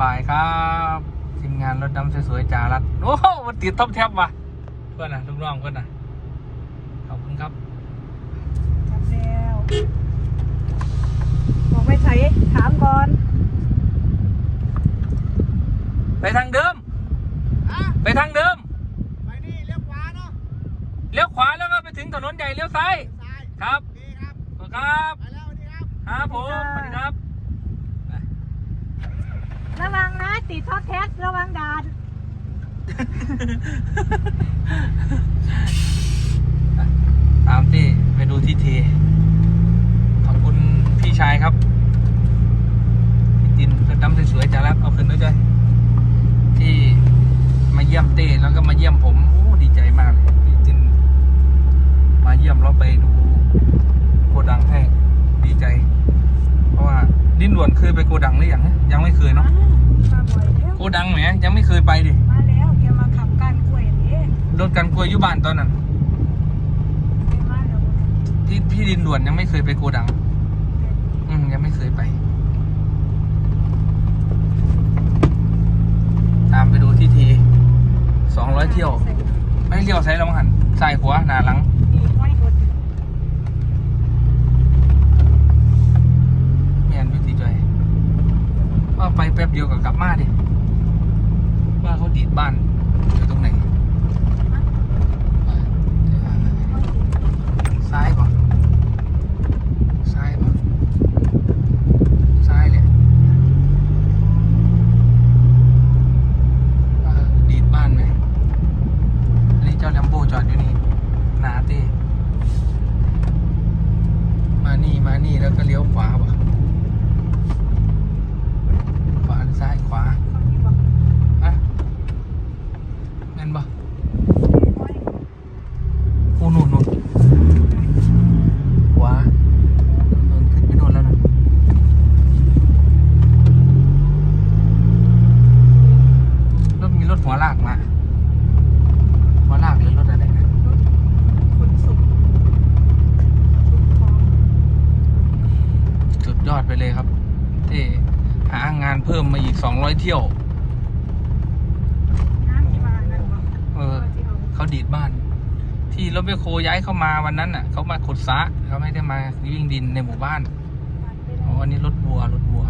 บ่ายครับทีมงานรถดำสวยๆจารัดโอ้โหมันติดท็อปแท็บว่ะเพื่อนนะลูกน้องเพื่อนนะขอบคุณครับจับแล้วบอกไปใช้ถามก่อน ไปทางเดิมไปทางเดิมไปนี่เลี้ยวขวาเนาะเลี้ยวขวาแล้วก็ไปถึงถนนใหญ่เลี้ยวซ้าย ซ้ายครับโอเคครับขอบคุณครับ ไปแล้วสวัสดีครับ ครับผมสวัสดีครับ ระวังนะ ติดท็อปแท็กระวังด่าน ตามที่ไปดูที่เท ขอบคุณพี่ชายครับพี่ตินรถดำสวยๆจารัดเอาขึ้นด้วยจ้ะที่มาเยี่ยมเต้แล้วก็มาเยี่ยมผมโอ้ดีใจมากเลยพี่ตินมาเยี่ยมเราไปดูโกดังให้ดีใจ เพราะว่าดินด่วนเคยไปโกดังหรือยังยังไม่เคยเนาะ บ่อยแล้วโกดังแหมยังไม่เคยไปดิ มาแล้วแกมาขับการกล้วยนี่รถกันกลัวอยุบานตอนนั้นแกมาแล้วที่ที่ดินด่วนยังไม่เคยไปโกดัง อืมยังไม่เคยไป ตามไปดูที่ทีสองร้อยเที่ยวไม่เลี้ยวใช้ลงหันซ้ายขวาหน้าหลังนี่ห้อยรถเมียนวิธีจอยว่าไปแป๊บเดียวกับกลับมาดิ ว่าเขาดีดบ้านอยู่ตรงไหนซ้ายก่อนซ้ายก่อนซ้ายเลยว่าดีดบ้านไหมอันนี้เจ้าแลมโบจอดอยู่นี่หนาเต้มานี่มานี่แล้วก็เลี้ยวขวาป่ะขวาหรือซ้ายขวาอะเงินป่ะโอ้นู่นนู่น ขวาโดนขึ้นไปโดนแล้วนะรถมีรถ หัวลากมา หัวลากหรือรถอะไรนะคุณสุขสุดยอดไปเลยครับ ที่หางานเพิ่มมาอีก200เที่ยวน้ำที่มานั่นบอกเออที่เอาเขาดีดบ้าน ที่รถเบคโคย้ายเข้ามาวันนั้นน่ะเขามาขุดซะเขาไม่ได้มาวิ่งดินในหมู่บ้านอ๋ออันนี้รถวัวรถวัว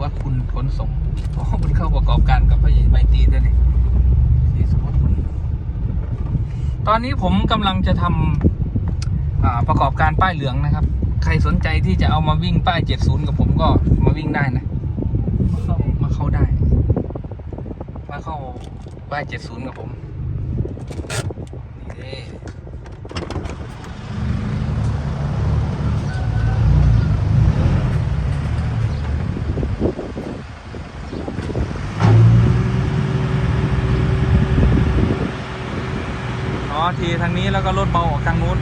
วสีสุวัคุณขนส่งอ๋อมันเข้าประกอบการกับพระใหญ่ไมตีด้วยนี่สีสุวัคุณตอนนี้ผมกำลังจะทำอ่าประกอบการป้ายเหลืองนะครับ ใครสนใจที่จะเอามาวิ่งป้าย 70 กับผมก็มาวิ่งได้นะ มาเข้ามาเข้าได้ มาเข้าป้าย 70 กับผมนี่เด้อ๋อทีทางนี้แล้วก็รถเบาออกทางนู้น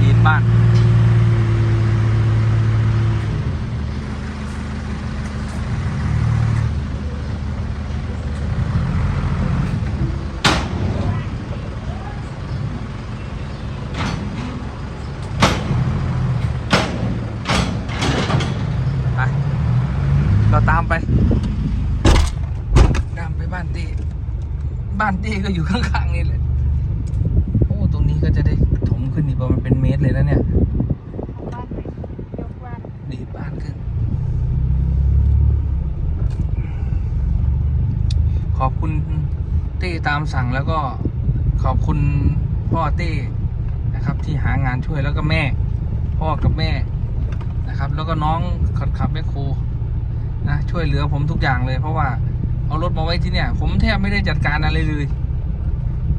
ดีดบ้าน ไป เราตามไป ตามไปบ้านตีบ้านตีก็อยู่ข้างๆนี่แหละ โอ้ ตรงนี้ก็จะได้ถมขึ้นอีกประมาณเป็นเมตรเลยนะเนี่ย บ้านไปยกบ้าน ดีดบ้านขึ้น ขอบคุณเต้ตามสั่งแล้วก็ขอบคุณพ่อเต้นะครับ ที่หางานช่วยแล้วก็แม่ พ่อกับแม่นะครับ แล้วก็น้องขับขับแมคโครนะช่วยเหลือผมทุกอย่างเลย เพราะว่าเอารถมาไว้ที่เนี่ย ผมแทบไม่ได้จัดการอะไรเลย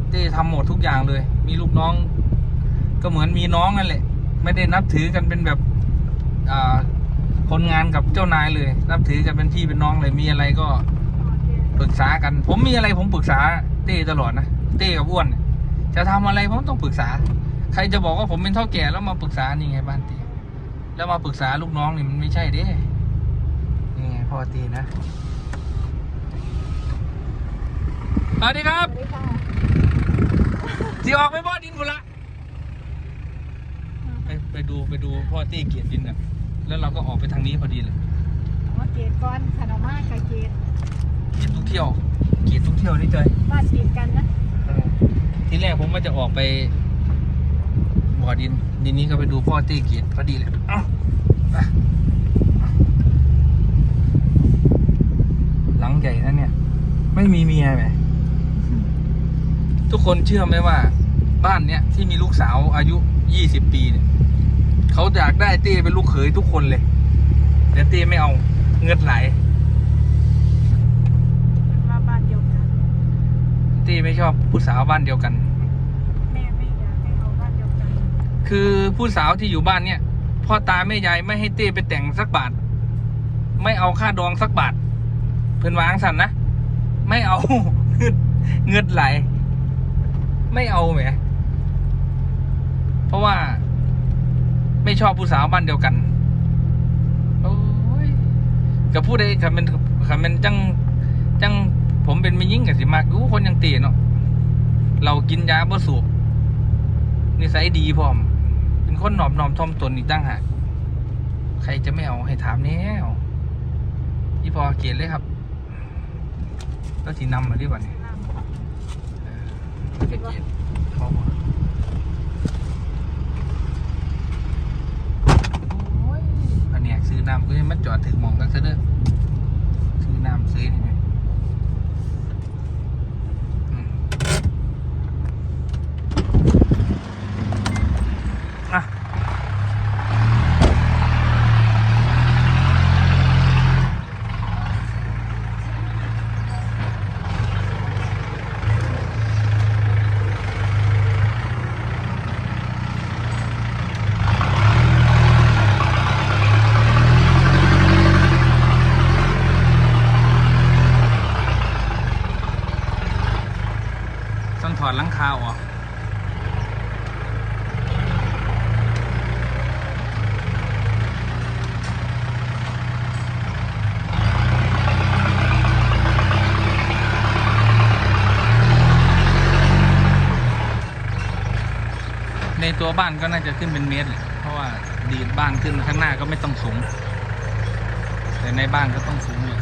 เต้ทำหมดทุกอย่างเลย มีลูกน้อง ก็เหมือนมีน้องนั่นแหละ ไม่ได้นับถือกันเป็นแบบอคนงานกับเจ้านายเลย นับถือกันเป็นพี่เป็นน้องเลยมีอะไรก็ ปรึกษากัน ผมมีอะไรผมปรึกษาเต้ตลอดนะเต้กับอ้วน จะทำอะไรผมต้องปรึกษา ใครจะบอกว่าผมเป็นเท่าแก่แล้วมาปรึกษานี่ไงบ้านเต้แล้วมาปรึกษาลูกน้องนี่มันไม่ใช่เด้นี่ไงพ่อเต้นะสวัสดีครับสวัสดีค่ะที่ออกไปบ่อดินบุละไปไปดูไปดูพ่อเต้เกียรติดินกันแล้วเราก็ออกไปทางนี้พอดีเลยว่าเกตก้อนขนมมากกับเกตเกียรติทุกเที่ยวเกียรติทุกเที่ยวนี่เจยบ้านติดกันนะทีแรกผมว่าจะออกไปบ่อดินทีนี้ก็ไปดูพ่อเต้เกียรติพอดีเลยเอ้าไปหลังใหญ่นะเนี่ย ไม่มีเมียไหมทุกคนเชื่อไหมว่า บ้านเนี้ยที่มีลูกสาวอายุยี่สิบปีเนี่ยเขาอยากได้เต้เป็นลูกเขยทุกคนเลยแต่เต้ไม่เอาเงินไหล มันมาบ้านเดียวกัน เต้ไม่ชอบผู้สาวบ้านเดียวกัน แม่ไม่อยากให้เอาบ้านเดียวกันคือผู้สาวที่อยู่บ้านเนี่ยพ่อตาแม่ยายไม่ให้เต้ไปแต่งสักบาท ไม่เอาค่าดองสักบาท เพิ่นวางสันนะไม่เอาเงินเงินไหล ไม่เอาแหมเพราะว่าไม่ชอบผู้สาวบ้านเดียวกันโอ้ยกับผู้ใดคำเป็นคำเป็นจังจัง ผมเป็นไม่ยิ่งกับสิมากรู้คนยังตีเนาะเรากินยาบ่สูบนิสัยดีพร้อม เป็นคนหนอบนอมทอมตนอีกตั้งหากใครจะไม่เอาให้ถามแน่วพี่พอเกียรเลยครับก็ทีนำมาดิวันนี้น้ำก็จะเกียรติพอบ่โอ้ยแผนกซื้อน้ำก็ยังมันจอดถึงมองกันซะเด้อซื้อน้ำซื้อนี่ไหมอืมอะ ต้องถอดหลังคาออกในตั วบ้านก็น่าจะขึ้นเป็นเมตรแหละเพราะว่าดีดบ้านขึ้นข้างหน้าก็ไม่ต้องสูง แต่ในบ้านก็ต้องสูงอยู่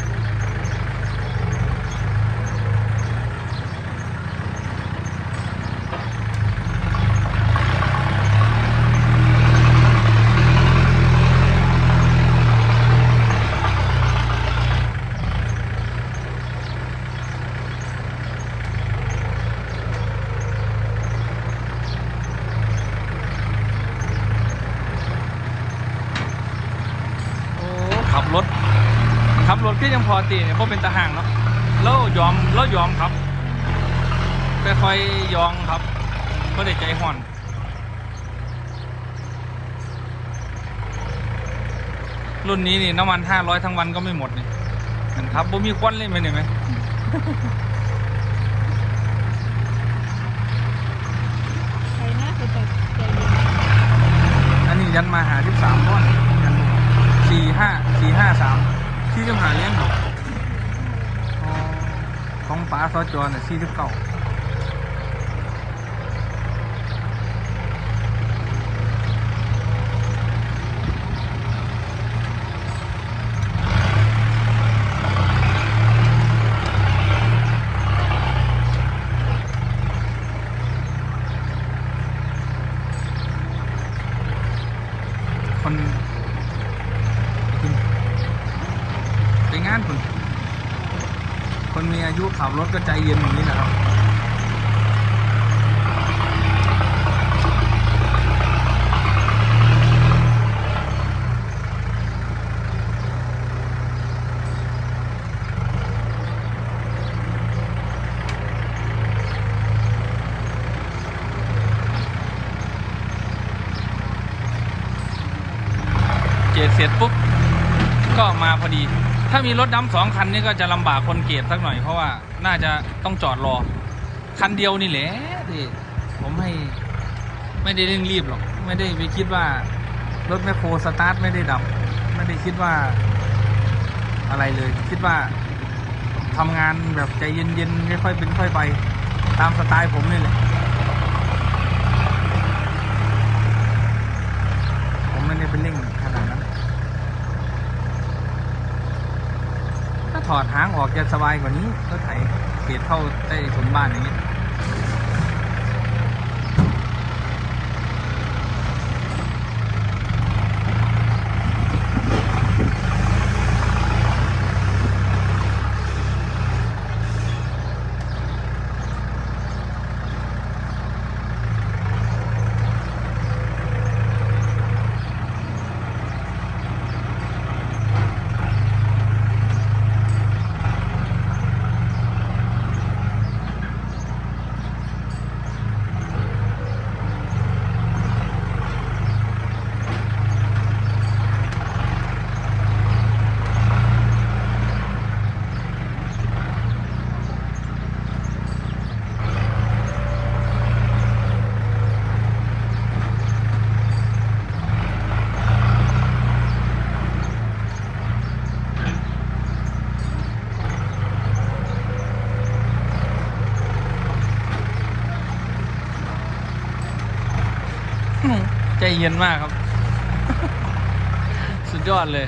โอ้ขับรถ ขับรถก็ยัง พอตีเนี่ยเพราะเป็นตาห่างเนาะแล้วยอมแล้วยอมครับค่อยๆยองครับก็ได้ใจห่อนรุ่นนี้นี่น้ำมันห้าร้อยทั้งวันก็ไม่หมดนี่เห็นครับบ่มีควันเลยไหมเนี่ยไหมใครน่าจะใจเย็นอันนี้ยันมาหาที่สามร้อนยันสี่ห้าสี่ห้าสาม ที่จะหาเลี้ยงหรอของป้าซอจอเนี่ยสี่สิบเก้า คนคุณไปงานคุณ คนมีอายุขับรถก็ใจเย็นอย่างนี้แหละครับเกตเสร็จปุ๊บ ก็มาพอดี ถ้ามีรถดำสองคันนี่ก็จะลำบากคนเกตสักหน่อยเพราะว่าน่าจะต้องจอดรอ คันเดียวนี่แหละที่ผมให้ไม่ได้เร่งรีบหรอก ไม่ได้ไปคิดว่ารถแมคโครสตาร์ทไม่ได้ดับ ไม่ได้คิดว่าอะไรเลย คิดว่าทำงานแบบใจเย็นๆค่อยๆเป็นค่อยไป ตามสไตล์ผมนี่แหละ ถอดหางออกจะสบายกว่านี้รถไถเขตเข้าใต้ถุนบ้านอย่างนี้ย เย็นมากครับ สุดยอดเลย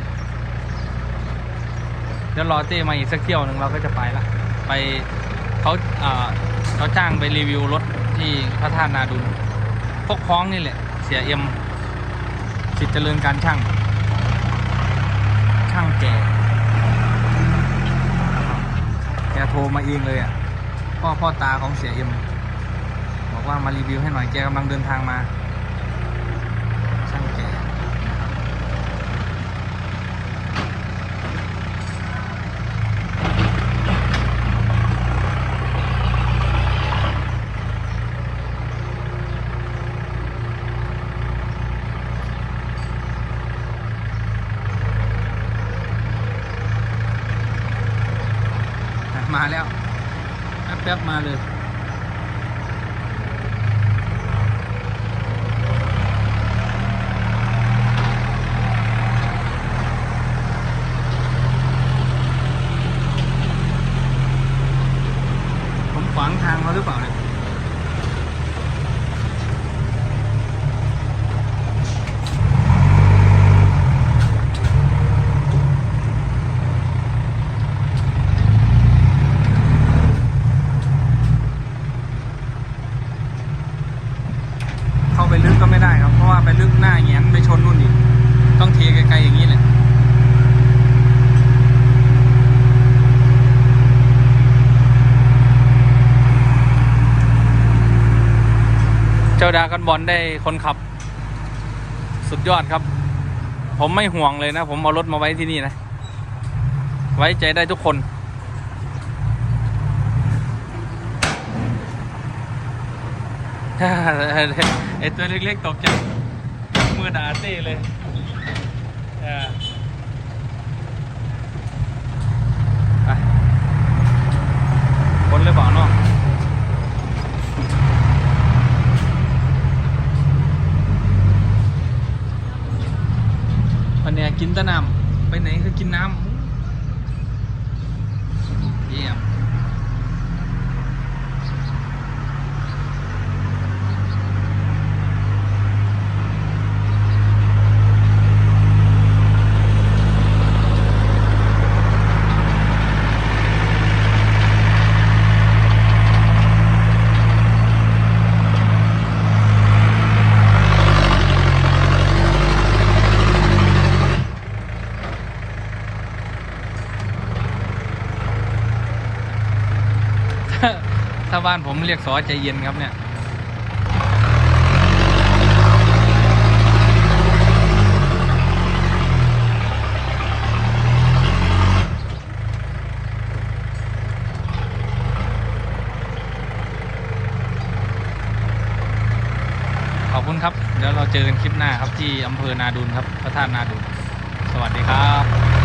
เดี๋ยวรอเต้มาอีกสักเที่ยวหนึ่งเราก็จะไปละ ไปเขาเขาจ้างไปรีวิวรถที่พระธาตุนาดุลพวกคล้องนี่แหละ เสียเอ็มสิทธิ์เจริญการช่าง ช่างแก่แกโทรมาเองเลยอะพ่อพ่อตาของเสียเอ็มบอกว่ามารีวิวให้หน่อยแกกำลังเดินทางมา ช่างแก่นะครับอะมาแล้ว แป๊บๆมาเลย ผมขวางทางเขาหรือเปล่าเนี่ย เข้าไปลึกก็ไม่ได้ครับ เพราะว่าไปลึกหน้าแงนไปชนนู่นอีก ต้องเทไกลๆอย่างนี้แหละ เจ้าดรากันบอลได้คนขับ สุดยอดครับ ผมไม่ห่วงเลยนะ ผมเอารถมาไว้ที่นี่นะ ไว้ใจได้ทุกคนไอตัวเล็กๆตกใจมือดาเต้เลยไปคนหรือเปล่าเนาะ วันเนียกินแต่น้ำไปไหนก็กินน้ำเยี่ยม ถ้าบ้านผมเรียกสอใจเย็นครับเนี่ยขอบคุณครับ เดี๋ยวเราเจอกันคลิปหน้าครับที่อำเภอนาดุลครับ พระธาตุนาดุลสวัสดีครับ